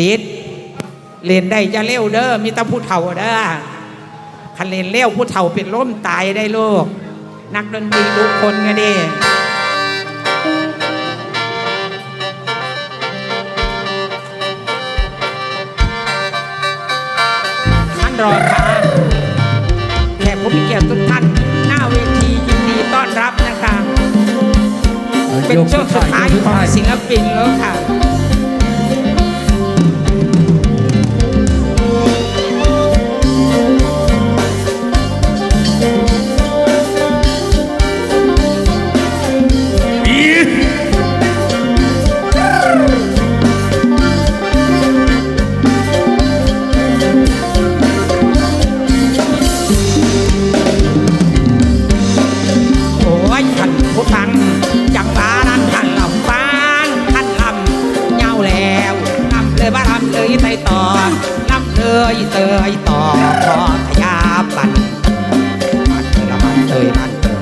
ดิดเล่นได้จะเร็วเด้อมีแต่ผู้เฒ่าเด้อคันเล่นเร็วผู้เฒ่าเป็นล้มตายได้ลูก นักดนตรีทุกคนไงดิท่านรองค่ะแขกผู้มีเกียรติทุกท่านหน้าเวทียินดีต้อนรับนะคะ เป็นช่วงสุดท้ายของศิลปินแล้วค่ะ เลยไปต่อลำเลยเตยต่อขอขยาบันมันละมันเตยมันเตย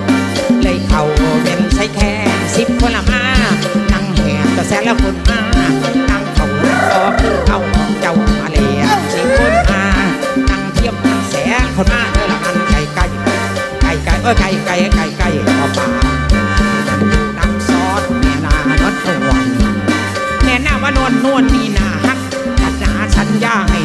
เลยเข้าเป็นใช้แค่สิบคนละมานั่งแห่จะแสนแล้วคนมานั่งเขาก็คือเอาของเจ้ามาเลียสิบคนมานั่งเทียมนั่งแสนคนมาเออละมันไก่ไก่ไก่ไก่เออไก่ไก่ไก่ไก่เอาป่าน้ำซอสแม่นานวดวันแม่นาว่านวลนวลนี่นา สัญญาให้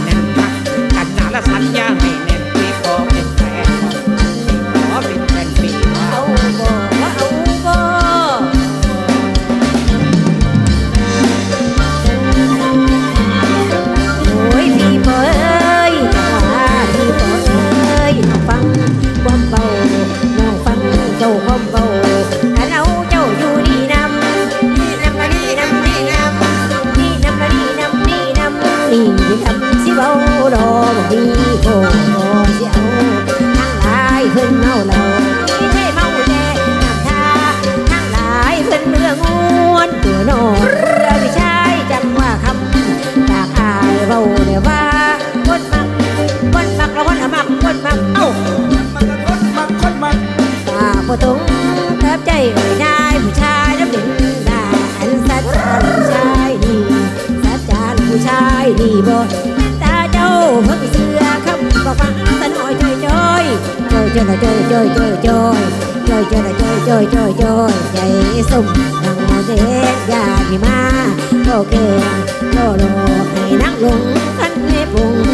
chơi là chơi chơi chơi chơi chơi chơi là chơi chơi chơi chơi chạy sung thằng nó dễ già thì ma đồ kèm đồ đồ hay nắng lùng khăn lê vùng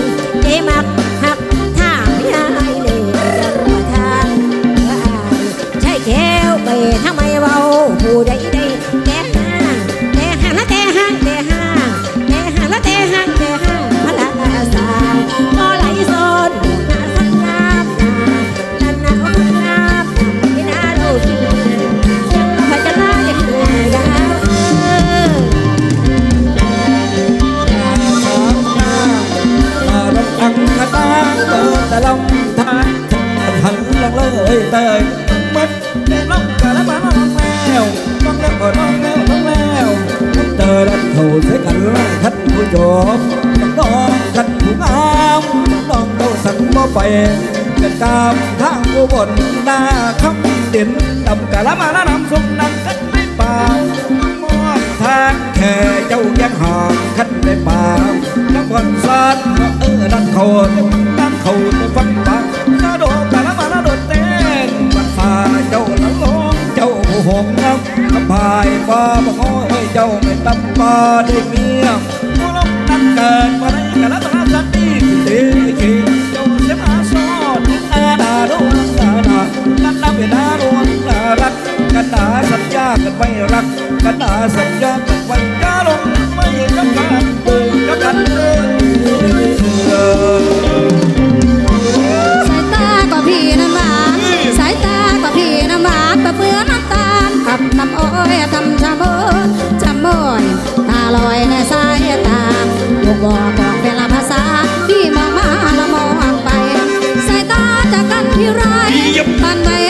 chế mặc hạc thả ai lệ dân mà thang ai chạy kéo về thang mày vào phù đầy đầy บ่ไปกันตามทางอุบลนาคำเด่นดำกะละมาละนำสมนังกันไม่ป่ามองทางแค่เจ้ายังห่างขันในป่าน้ำบอนซาดเออดันเขาดันเขาฟังปากนาโดดแต่ละมานาโดดเต้นบัดฟ้าเจ้าละลงเจ้าหงน้ำน้ำพายฟ้าบ่ง้อยเจ้าไม่ตำปาได้เมียผู้ลงนั่นเกิด นั่นน้ำเป็นอาโดนอารักกันหนาสัญญากันไว้รักกันหนาสัญญากันไว้กาลงไม่กับกันเดินกับกันเดินสายตาก็พี่น้ำหวานสายตาก็พี่น้ำหวานประเพื่อน้ำตาลกับน้ำอ้อยทำชาบนจำบ่อยตาลอยในสายตาลูกบอกบอกเป็นละ ที่ร้ายบ้านใด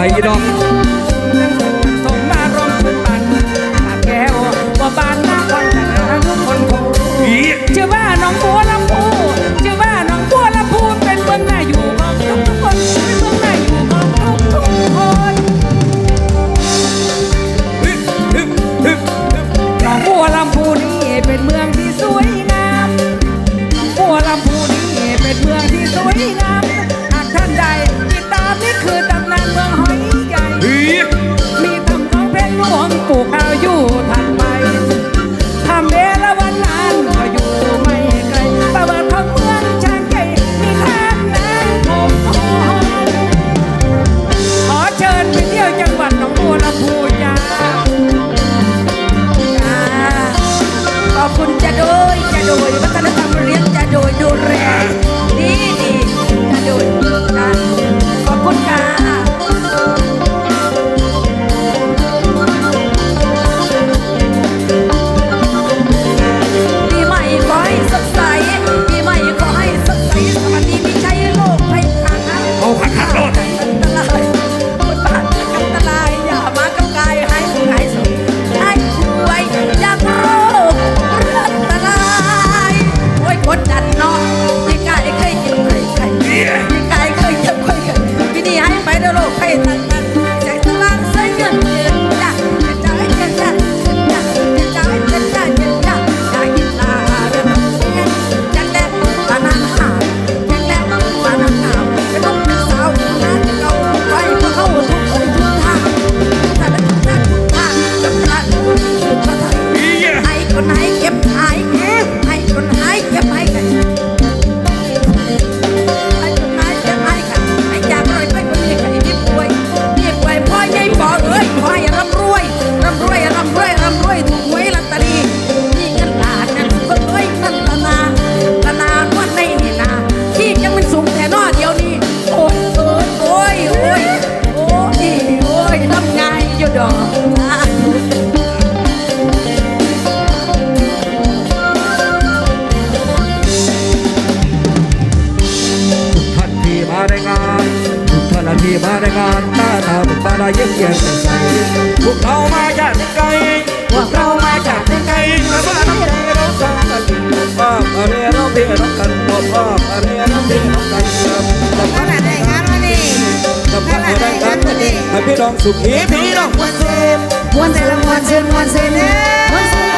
ไปกี่ดอก ขอบคุณจะโดยจะโดยวัฒนธรรมเลี้ยงจะโดยดูแล มาได้งานมาทำมาได้เยี่ยมเยี่ยมใสพวกเรามาจากไกลพวกเรามาจากไกลมาบ้านน้อเรน้องสอกันป้ามาเรียนเรียน้องกันป้ามาเรียนเรียน้องกันป้ามาได้งานวันนี้ป้ามาได้งานวันนี้ให้พี่น้องสุขีพี่น้องมวนเซนมวนเซนมวนเซนมวนเซนเนี่ย